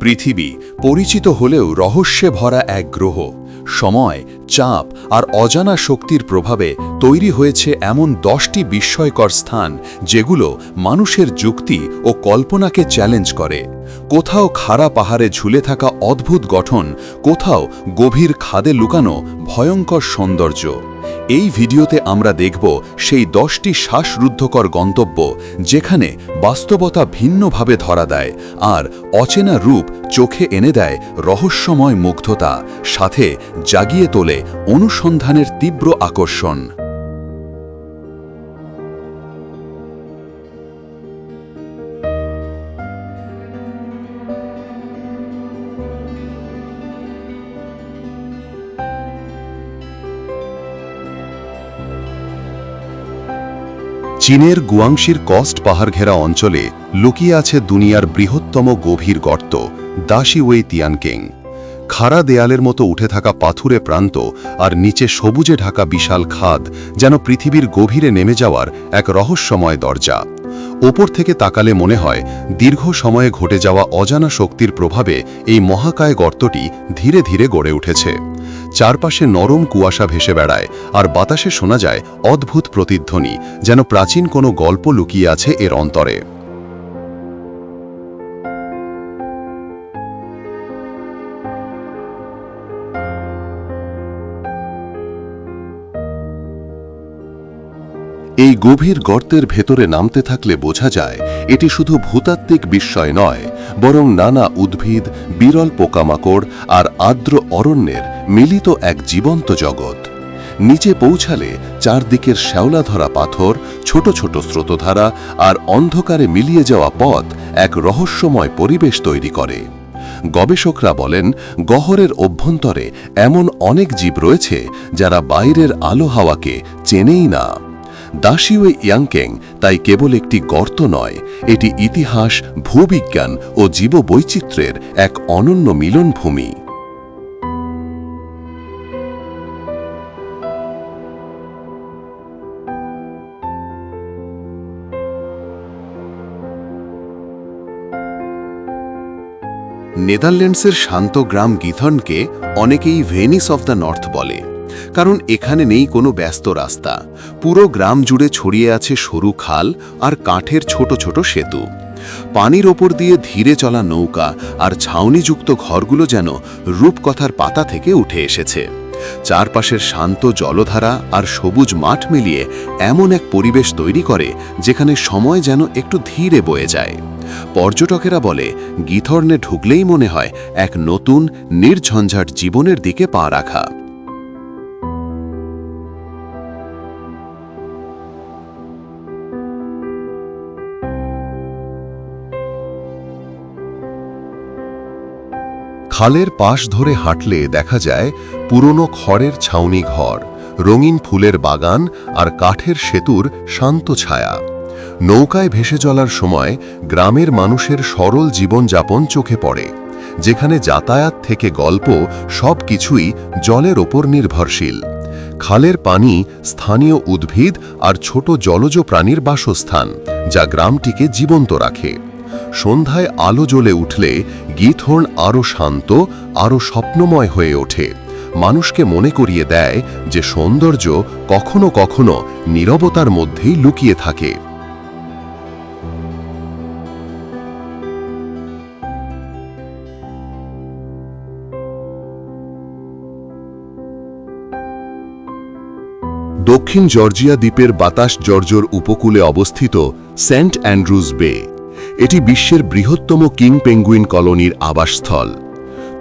পৃথিবী পরিচিত হলেও রহস্যে ভরা এক গ্রহ। সময়, চাপ আর অজানা শক্তির প্রভাবে তৈরি হয়েছে এমন দশটি বিস্ময়কর স্থান যেগুলো মানুষের যুক্তি ও কল্পনাকে চ্যালেঞ্জ করে। কোথাও খাড়া পাহাড়ে ঝুলে থাকা অদ্ভুত গঠন, কোথাও গভীর খাদে লুকানো ভয়ঙ্কর সৌন্দর্য। এই ভিডিওতে আমরা দেখব সেই দশটি শ্বাসরুদ্ধকর গন্তব্য যেখানে বাস্তবতা ভিন্নভাবে ধরা দেয় আর অচেনা রূপ চোখে এনে দেয় রহস্যময় মুগ্ধতা, সাথে জাগিয়ে তোলে অনুসন্ধানের তীব্র আকর্ষণ। চীনের গুয়াংশির কস্ট পাহাড় ঘেরা অঞ্চলে লুকিয়ে আছে দুনিয়ার বৃহত্তম গভীর গর্ত, দাসিওয়ে তিয়ানকেং। খাড়া দেয়ালের মতো উঠে থাকা পাথুরে প্রান্ত আর নিচে সবুজে ঢাকা বিশাল খাদ যেন পৃথিবীর গভীরে নেমে যাওয়ার এক রহস্যময় দরজা। ওপর থেকে তাকালে মনে হয়, দীর্ঘ সময়ে ঘটে যাওয়া অজানা শক্তির প্রভাবে এই মহাকায় গর্তটি ধীরে ধীরে গড়ে উঠেছে। চারপাশে নরম কুয়াশা ভেসে বেড়ায়, আর বাতাসে শোনা যায় অদ্ভুত প্রতিধ্বনি, যেন প্রাচীন কোনো গল্প লুকিয়ে আছে এর অন্তরে। এই গভীর গর্তের ভেতরে নামতে থাকলে বোঝা যায়, এটি শুধু ভূতাত্ত্বিক বিস্ময় নয়, বরং নানা উদ্ভিদ, বিরল পোকামাকড় আর আর্দ্র অরণ্যের মিলিত এক জীবন্ত জগৎ। নিচে পৌঁছালে চারদিকের শ্যাওলাধরা পাথর, ছোট ছোট স্রোতধারা আর অন্ধকারে মিলিয়ে যাওয়া পথ এক রহস্যময় পরিবেশ তৈরি করে। গবেষকরা বলেন, গহরের অভ্যন্তরে এমন অনেক জীব রয়েছে যারা বাইরের আলো হাওয়াকে চেনেই না। দাসিওয়ে ইয়াংকেং, তাই কেবল একটি গর্ত নয়, এটি ইতিহাস, ভূবিজ্ঞান ও জীববৈচিত্র্যের এক অনন্য মিলনভূমি। নেদারল্যান্ডসের শান্ত গ্রাম গিথনকে অনেকেই ভেনিস অফ দ্য নর্থ বলে। কারণ এখানে নেই কোনো ব্যস্ত রাস্তা। পুরো গ্রাম জুড়ে ছড়িয়ে আছে সরু খাল আর কাঠের ছোট ছোট সেতু। পানির ওপর দিয়ে ধীরে চলা নৌকা আর ছাউনিযুক্ত ঘরগুলো যেন রূপকথার পাতা থেকে উঠে এসেছে। চারপাশের শান্ত জলধারা আর সবুজ মাঠ মিলিয়ে এমন এক পরিবেশ তৈরি করে যেখানে সময় যেন একটু ধীরে বয়ে যায়। পর্যটকেরা বলে, গিথর্নে ঢুকলেই মনে হয় এক নতুন, নির্ঝঞ্ঝাট জীবনের দিকে পা রাখা। খালের পাশ ধরে হাঁটলে দেখা যায় পুরনো খড়ের ছাউনি ঘর, রঙিন ফুলের বাগান আর কাঠের সেতুর শান্ত ছায়া। নৌকায় ভেসে চলার সময় গ্রামের মানুষের সরল জীবনযাপন চোখে পড়ে, যেখানে যাতায়াত থেকে গল্প সব কিছুই জলের ওপর নির্ভরশীল। খালের পানি স্থানীয় উদ্ভিদ আর ছোট জলজ প্রাণীর বাসস্থান, যা গ্রামটিকে জীবন্ত রাখে। সন্ধ্যায় আলো জ্বলে উঠলে গীতহর্ন আরও শান্ত আরও স্বপ্নময় হয়ে ওঠে। মানুষকে মনে করিয়ে দেয় যে সৌন্দর্য কখনো কখনো নীরবতার মধ্যেই লুকিয়ে থাকে। দক্ষিণ জর্জিয়া দ্বীপের বাতাস জর্জর উপকূলে অবস্থিত সেন্ট অ্যান্ড্রুজ বে। এটি বিশ্বের বৃহত্তম কিং পেঙ্গুইন কলোনির আবাসস্থল।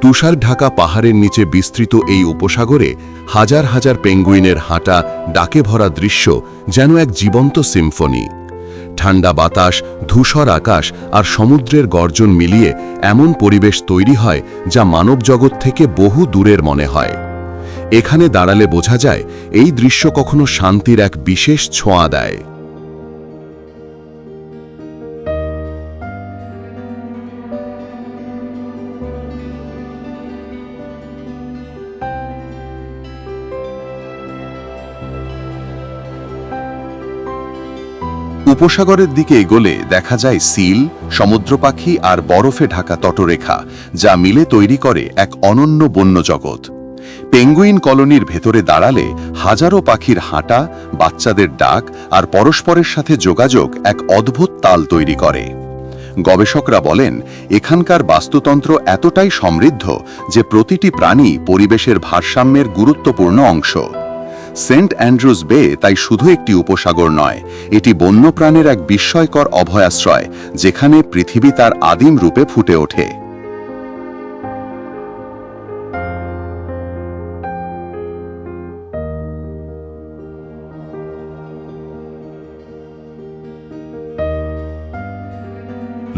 তুষার ঢাকা পাহাড়ের নিচে বিস্তৃত এই উপসাগরে হাজার হাজার পেঙ্গুইনের হাঁটা, ডাকে ভরা দৃশ্য যেন এক জীবন্ত সিম্ফনি। ঠান্ডা বাতাস, ধূসর আকাশ আর সমুদ্রের গর্জন মিলিয়ে এমন পরিবেশ তৈরি হয় যা মানব জগৎ থেকে বহু দূরের মনে হয়। এখানে দাঁড়ালে বোঝা যায়, এই দৃশ্য কখনো শান্তির এক বিশেষ ছোঁয়া দেয়। উপসাগরের দিকে এগোলে দেখা যায় সিল সমুদ্র পাখি আর বরফে ঢাকা তটরেখা, যা মিলে তৈরি করে এক অনন্য বন্য জগৎ পেঙ্গুইন কলোনির ভেতরে দাঁড়ালে হাজারো পাখির হাঁটা, বাচ্চাদের ডাক আর পরস্পরের সাথে যোগাযোগ এক অদ্ভুত তাল তৈরি করে। গবেষকরা বলেন, এখানকার বাস্তুতন্ত্র এতটাই সমৃদ্ধ যে প্রতিটি প্রাণী পরিবেশের ভারসাম্যের গুরুত্বপূর্ণ অংশ। সেন্ট অ্যান্ড্রুজ বে তাই শুধু একটি উপসাগর নয়, এটি বন্যপ্রাণের এক বিস্ময়কর অভয়াশ্রয়, যেখানে পৃথিবী তার আদিম রূপে ফুটে ওঠে।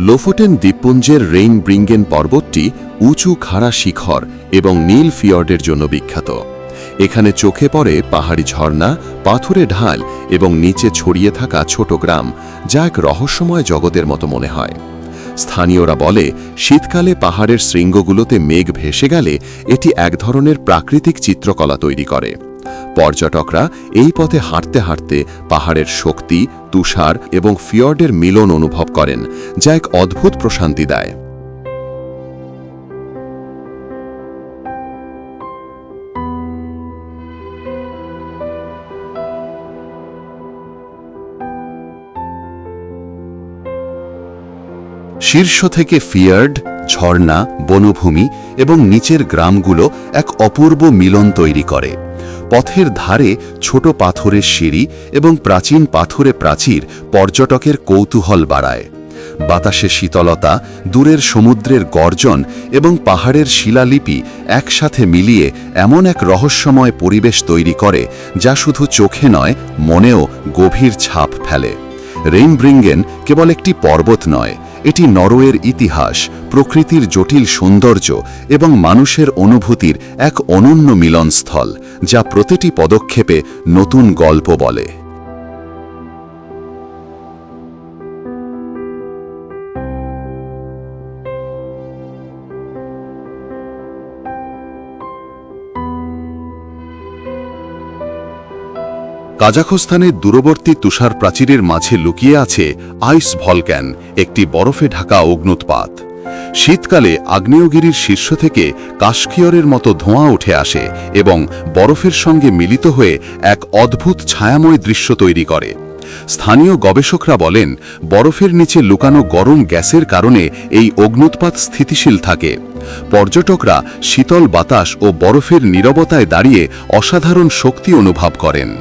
লোফোটেন দ্বীপপুঞ্জের রেইন ব্রিঙ্গেন পর্বতটি উঁচু খাড়া শিখর এবং নীল ফিয়র্ডের জন্য বিখ্যাত। এখানে চোখে পড়ে পাহাড়ি ঝর্ণা, পাথুরে ঢাল এবং নিচে ছড়িয়ে থাকা ছোট গ্রাম, যা এক রহস্যময় জগতের মতো মনে হয়। স্থানীয়রা বলে, শীতকালে পাহাড়ের শৃঙ্গগুলোতে মেঘ ভেসে গেলে এটি এক ধরনের প্রাকৃতিক চিত্রকলা তৈরি করে। পর্যটকরা এই পথে হাঁটতে হাঁটতে পাহাড়ের শক্তি, তুষার এবং ফিয়র্ডের মিলন অনুভব করেন, যা এক অদ্ভুত প্রশান্তি দেয়। শীর্ষ থেকে ফিয়ার্ড, ঝর্ণা, বনভূমি এবং নিচের গ্রামগুলো এক অপূর্ব মিলন তৈরি করে। পথের ধারে ছোট পাথরের সিঁড়ি এবং প্রাচীন পাথরে প্রাচীর পর্যটকের কৌতূহল বাড়ায়। বাতাসে শীতলতা, দূরের সমুদ্রের গর্জন এবং পাহাড়ের শিলালিপি একসাথে মিলিয়ে এমন এক রহস্যময় পরিবেশ তৈরি করে যা শুধু চোখে নয়, মনেও গভীর ছাপ ফেলে। রেইনব্রিঙ্গেন কেবল একটি পর্বত নয় এটি নরওয়ের ইতিহাস, প্রকৃতির জটিল সৌন্দর্য এবং মানুষের অনুভূতির এক অনন্য মিলনস্থল, যা প্রতিটি পদক্ষেপে নতুন গল্প বলে। কাজাখস্তানের দূরবর্তী তুষার প্রাচীরের মাঝে লুকিয়ে আছে আইস ভলক্যান, একটি বরফে ঢাকা অগ্নুৎপাত। শীতকালে আগ্নেয়গিরির শীর্ষ থেকে কাশকিয়রের মতো ধোঁয়া উঠে আসে এবং বরফের সঙ্গে মিলিত হয়ে এক অদ্ভুত ছায়াময় দৃশ্য তৈরি করে। স্থানীয় গবেষকরা বলেন, বরফের নিচে লুকানো গরম গ্যাসের কারণে এই অগ্নুৎপাত স্থিতিশীল থাকে। পর্যটকরা শীতল বাতাস ও বরফের নীরবতায় দাঁড়িয়ে অসাধারণ শক্তি অনুভব করেন।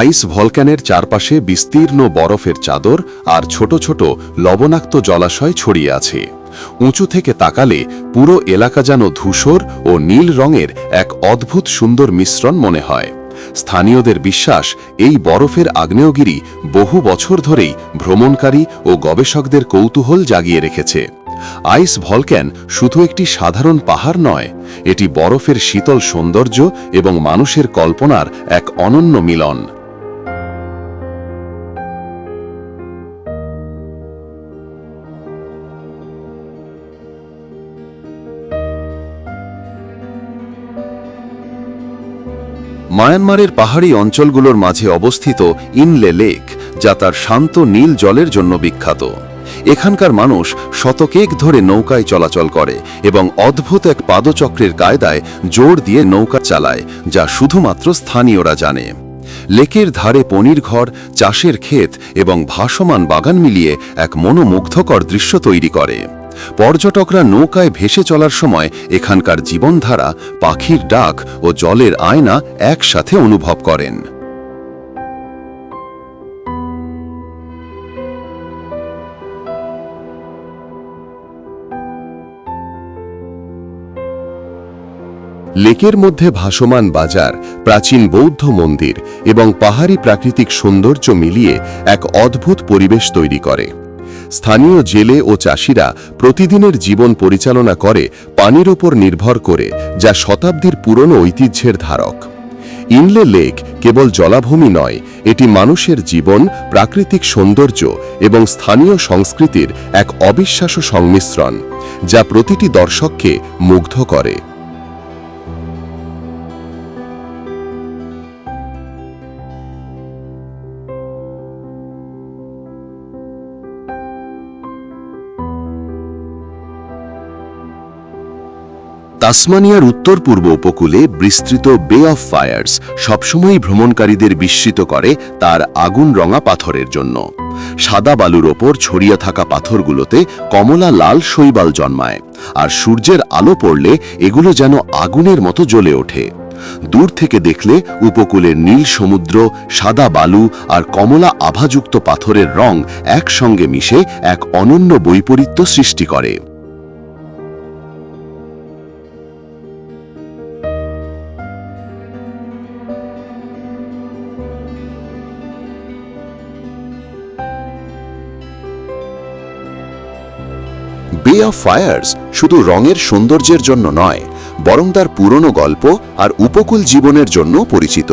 আইস ভলক্যানের চারপাশে বিস্তীর্ণ বরফের চাদর আর ছোট ছোট লবণাক্ত জলাশয় ছড়িয়ে আছে। উঁচু থেকে তাকালে পুরো এলাকা যেন ধূসর ও নীল রঙের এক অদ্ভুত সুন্দর মিশ্রণ মনে হয়। স্থানীয়দের বিশ্বাস এই বরফের আগ্নেয়গিরি বহু বছর ধরেই ভ্রমণকারী ও গবেষকদের কৌতূহল জাগিয়ে রেখেছে। আইস ভলক্যান শুধু একটি সাধারণ পাহাড় নয়, এটি বরফের শীতল সৌন্দর্য এবং মানুষের কল্পনার এক অনন্য মিলন। মায়ানমারের পাহাড়ি অঞ্চলগুলোর মাঝে অবস্থিত ইনলে লেক, যা তার শান্ত নীল জলের জন্য বিখ্যাত। এখানকার মানুষ শতকেক ধরে নৌকায় চলাচল করে এবং অদ্ভুত এক পাদচক্রের কায়দায় জোর দিয়ে নৌকা চালায়, যা শুধুমাত্র স্থানীয়রা জানে। লেকের ধারে পনির ঘর, চাষের ক্ষেত এবং ভাসমান বাগান মিলিয়ে এক মনোমুগ্ধকর দৃশ্য তৈরি করে। পর্যটকরা নৌকায় ভেসে চলার সময় এখানকার জীবনধারা, পাখির ডাক ও জলের আয়না একসাথে অনুভব করেন। লেকের মধ্যে ভাসমান বাজার, প্রাচীন বৌদ্ধ মন্দির এবং পাহাড়ি প্রাকৃতিক সৌন্দর্য মিলিয়ে এক অদ্ভুত পরিবেশ তৈরি করে। স্থানীয় জেলে ও চাষিরা প্রতিদিনের জীবন পরিচালনা করে পানির ওপর নির্ভর করে, যা শতাব্দীর পুরনো ঐতিহ্যের ধারক। ইনলে লেক কেবল জলাভূমি নয়, এটি মানুষের জীবন, প্রাকৃতিক সৌন্দর্য এবং স্থানীয় সংস্কৃতির এক অবিশ্বাস্য সংমিশ্রণ, যা প্রতিটি দর্শককে মুগ্ধ করে। তাসমানিয়ার উত্তর পূর্ব উপকূলে বিস্তৃত বে অফ ফায়ার্স সবসময়ই ভ্রমণকারীদের বিস্মিত করে তার আগুন রঙা পাথরের জন্য। সাদা বালুর ওপর ছড়িয়ে থাকা পাথরগুলোতে কমলা লাল শৈবাল জন্মায়, আর সূর্যের আলো পড়লে এগুলো যেন আগুনের মতো জ্বলে ওঠে। দূর থেকে দেখলে উপকূলের নীল সমুদ্র, সাদা বালু আর কমলা আভাযুক্ত পাথরের রং একসঙ্গে মিশে এক অনন্য বৈপরীত্য সৃষ্টি করে। বে অফ ফায়ার্স শুধু রঙের সৌন্দর্যের জন্য নয়, বরং তার পুরনো গল্প আর উপকূল জীবনের জন্য পরিচিত।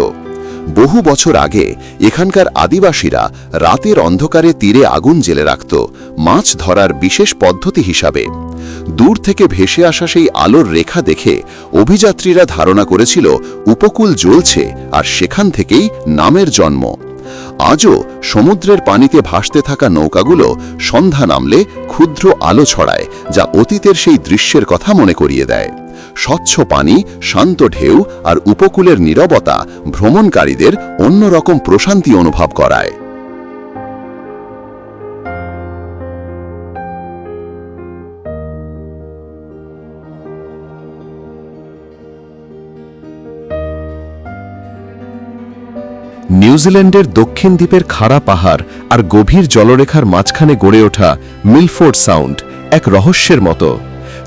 বহু বছর আগে এখানকার আদিবাসীরা রাতের অন্ধকারে তীরে আগুন জেলে রাখত, মাছ ধরার বিশেষ পদ্ধতি হিসাবে। দূর থেকে ভেসে আসা সেই আলোর রেখা দেখে অভিযাত্রীরা ধারণা করেছিল, উপকূল জ্বলছে আর সেখান থেকেই নামের জন্ম। আজও সমুদ্রের পানিতে ভাসতে থাকা নৌকাগুলো সন্ধ্যা নামলে ক্ষুদ্র আলো ছড়ায়, যা অতীতের সেই দৃশ্যের কথা মনে করিয়ে দেয়। স্বচ্ছ পানি, শান্ত ঢেউ আর উপকূলের নীরবতা ভ্রমণকারীদের অন্যরকম প্রশান্তি অনুভব করায়। নিউজিল্যান্ডের দক্ষিণ দ্বীপের খাড়া পাহাড় আর গভীর জলরেখার মাঝখানে গড়ে ওঠা মিলফোর্ড সাউন্ড এক রহস্যের মতো।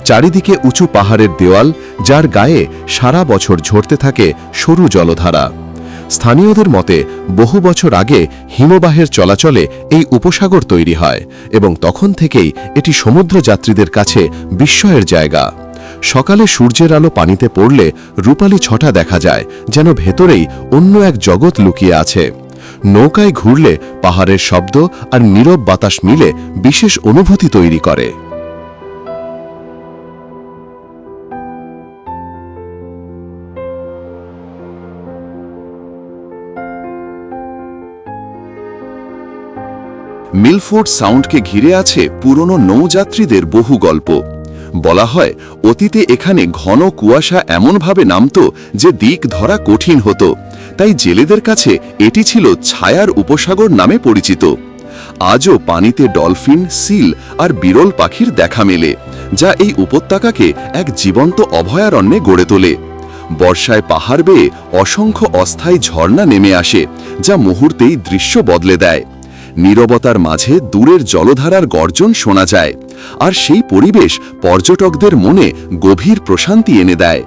চারিদিকে উঁচু পাহাড়ের দেওয়াল, যার গায়ে সারা বছর ঝরতে থাকে সরু জলধারা। স্থানীয়দের মতে, বহু বছর আগে হিমবাহের চলাচলে এই উপসাগর তৈরি হয় এবং তখন থেকেই এটি সমুদ্রযাত্রীদের কাছে বিস্ময়ের জায়গা। সকালে সূর্যের আলো পানিতে পড়লে রূপালী ছটা দেখা যায়, যেন ভেতরেই অন্য এক জগৎ লুকিয়ে আছে। নৌকায় ঘুরলে পাহাড়ের শব্দ আর নীরব বাতাস মিলে বিশেষ অনুভূতি তৈরি করে। মিলফোর্ড সাউন্ডকে ঘিরে আছে পুরনো নৌযাত্রীদের বহু গল্প। বলা হয়, অতীতে এখানে ঘন কুয়াশা এমনভাবে নামত যে দিক ধরা কঠিন হতো। তাই জেলেদের কাছে এটি ছিল ছায়ার উপসাগর নামে পরিচিত। আজও পানিতে ডলফিন, সিল আর বিরল পাখির দেখা মেলে, যা এই উপত্যকাকে এক জীবন্ত অভয়ারণ্যে গড়ে তোলে। বর্ষায় পাহাড় বেয়ে অসংখ্য অস্থায়ী ঝর্ণা নেমে আসে, যা মুহূর্তেই দৃশ্য বদলে দেয়। নীরবতার মাঝে দূরের জলধারার গর্জন শোনা যায়, আর সেই পরিবেশ পর্যটকদের মনে গভীর প্রশান্তি এনে দেয়।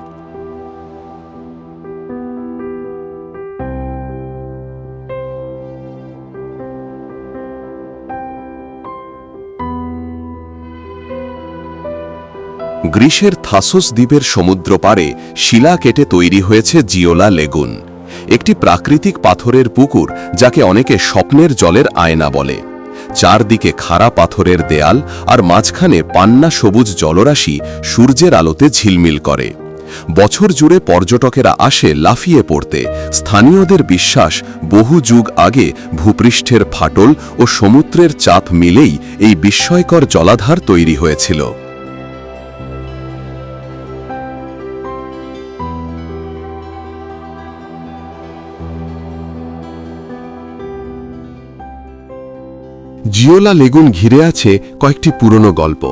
গ্রীসের থাসোস দ্বীপের সমুদ্র পারে শিলা কেটে তৈরি হয়েছে জিওলা লেগুন। একটি প্রাকৃতিক পাথরের পুকুর, যাকে অনেকে স্বপ্নের জলের আয়না বলে। চারদিকে খাড়া পাথরের দেয়াল আর মাঝখানে পান্না সবুজ জলরাশি সূর্যের আলোতে ঝিলমিল করে। বছর জুড়ে পর্যটকেরা আসে লাফিয়ে পড়তে। স্থানীয়দের বিশ্বাস, বহু যুগ আগে ভূপৃষ্ঠের ফাটল ও সমুদ্রের চাপ মিলেই এই বিস্ময়কর জলাধার তৈরি হয়েছিল। জিওলা লেগুন ঘিরে আছে কয়েকটি পুরনো গল্প।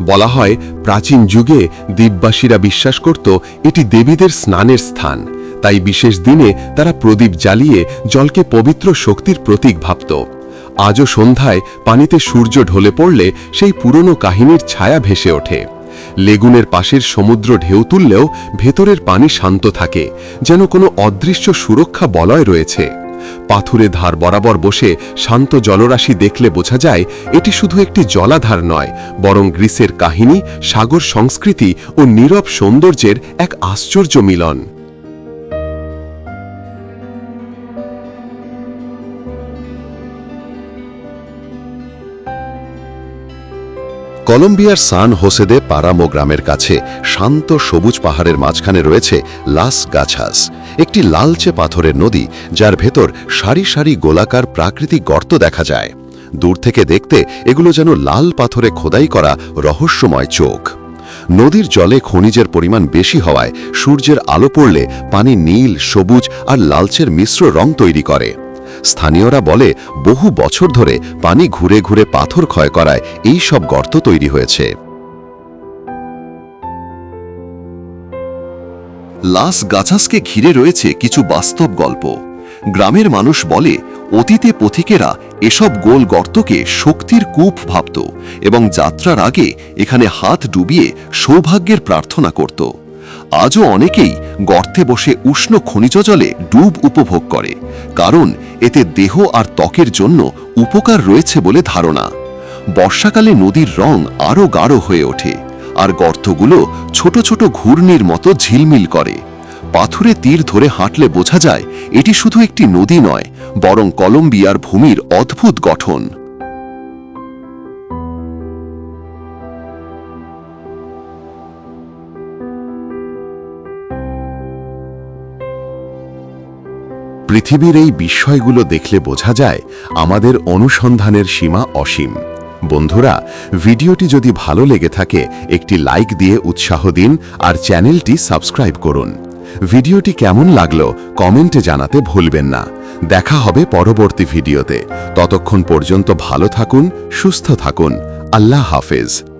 বলা হয়, প্রাচীন যুগে দ্বীপবাসীরা বিশ্বাস করত এটি দেবীদের স্নানের স্থান। তাই বিশেষ দিনে তারা প্রদীপ জ্বালিয়ে জলকে পবিত্র শক্তির প্রতীক ভাবত। আজও সন্ধ্যায় পানিতে সূর্য ঢলে পড়লে সেই পুরনো কাহিনীর ছায়া ভেসে ওঠে। লেগুনের পাশের সমুদ্র ঢেউ তুললেও ভেতরের পানি শান্ত থাকে, যেন কোনো অদৃশ্য সুরক্ষা বলয় রয়েছে। পাথুরে ধার বরাবর বসে শান্ত জলরাশি দেখলে বোঝা যায় এটি শুধু একটি জলাধার নয়, বরং গ্রিসের কাহিনী, সাগর সংস্কৃতি ও নীরব সৌন্দর্যের এক আশ্চর্য মিলন। কলম্বিয়ার সান হোসেদে পারামো গ্রামের কাছে শান্ত সবুজ পাহাড়ের মাঝখানে রয়েছে লাস গাছাস, একটি লালচে পাথরের নদী যার ভেতর সারি সারি গোলাকার প্রাকৃতিক গর্ত দেখা যায়। দূর থেকে দেখতে এগুলো যেন লাল পাথরে খোদাই করা রহস্যময় চোখ। নদীর জলে খনিজের পরিমাণ বেশি হওয়ায় সূর্যের আলো পড়লে পানি নীল, সবুজ আর লালচের মিশ্র রং তৈরি করে। স্থানীয়রা বলে, বহু বছর ধরে পানি ঘুরে ঘুরে পাথর ক্ষয় করায় এই সব গর্ত তৈরি হয়েছে। লাস গাছাসকে ঘিরে রয়েছে কিছু বাস্তব গল্প। গ্রামের মানুষ বলে, অতীতে পথিকেরা এসব গোল গর্তকে শক্তির কূপ ভাবত এবং যাত্রার আগে এখানে হাত ডুবিয়ে সৌভাগ্যের প্রার্থনা করত। আজও অনেকেই গর্তে বসে উষ্ণ খনিজ জলে ডুব উপভোগ করে, কারণ এতে দেহ আর ত্বকের জন্য উপকার রয়েছে বলে ধারণা। বর্ষাকালে নদীর রং আরও গাঢ় হয়ে ওঠে, আর গর্তগুলো ছোট ছোট ঘূর্ণির মতো ঝিলমিল করে। পাথুরে তীর ধরে হাঁটলে বোঝা যায় এটি শুধু একটি নদী নয়, বরং কলম্বিয়ার ভূমির অদ্ভুত গঠন। পৃথিবীর এই বিস্ময়গুলো দেখলে বোঝা যায় আমাদের অনুসন্ধানের সীমা অসীম। বন্ধুরা, ভিডিওটি যদি ভালো লেগে থাকে, একটি লাইক দিয়ে উৎসাহ দিন আর চ্যানেলটি সাবস্ক্রাইব করুন। ভিডিওটি কেমন লাগল কমেন্টে জানাতে ভুলবেন না। দেখা হবে পরবর্তী ভিডিওতে। ততক্ষণ পর্যন্ত ভালো থাকুন, সুস্থ থাকুন। আল্লাহ হাফেজ।